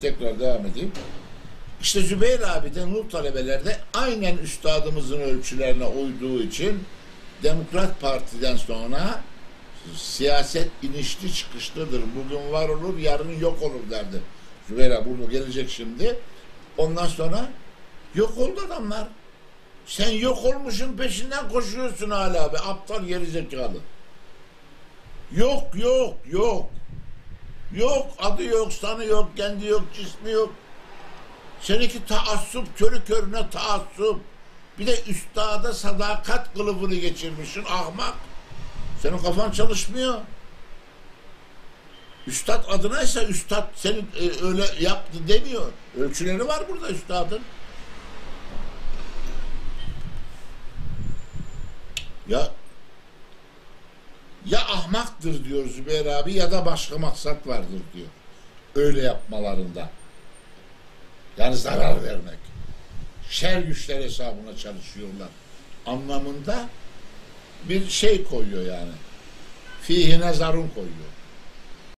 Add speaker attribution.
Speaker 1: Tekrar devam edeyim. İşte Zübeyir abi de Nur talebelerde aynen üstadımızın ölçülerine uyduğu için Demokrat Parti'den sonra siyaset inişli çıkışlıdır. Bugün var olur, yarın yok olur derdi. Zübeyir abi bunu gelecek şimdi. Ondan sonra yok oldu adamlar. Sen yok olmuşun peşinden koşuyorsun hala be. Aptal geri zekalı. Yok yok yok. Yok adı yok, sanı yok, kendi yok, cismi yok. Seninki taassup, körü körüne taassup. Bir de üstada sadakat kılıfını geçirmişsin ahmak. Senin kafan çalışmıyor. Üstad adına ise üstad seni e, öyle yaptı demiyor. Ölçüleri var burada üstadın. Ya ahmaktır diyor Zübeyir abi ya da başka maksat vardır diyor. Öyle yapmalarında. Yani zarar vermek. Şer güçler hesabına çalışıyorlar. Anlamında bir şey koyuyor yani. Fihi nazarun koyuyor.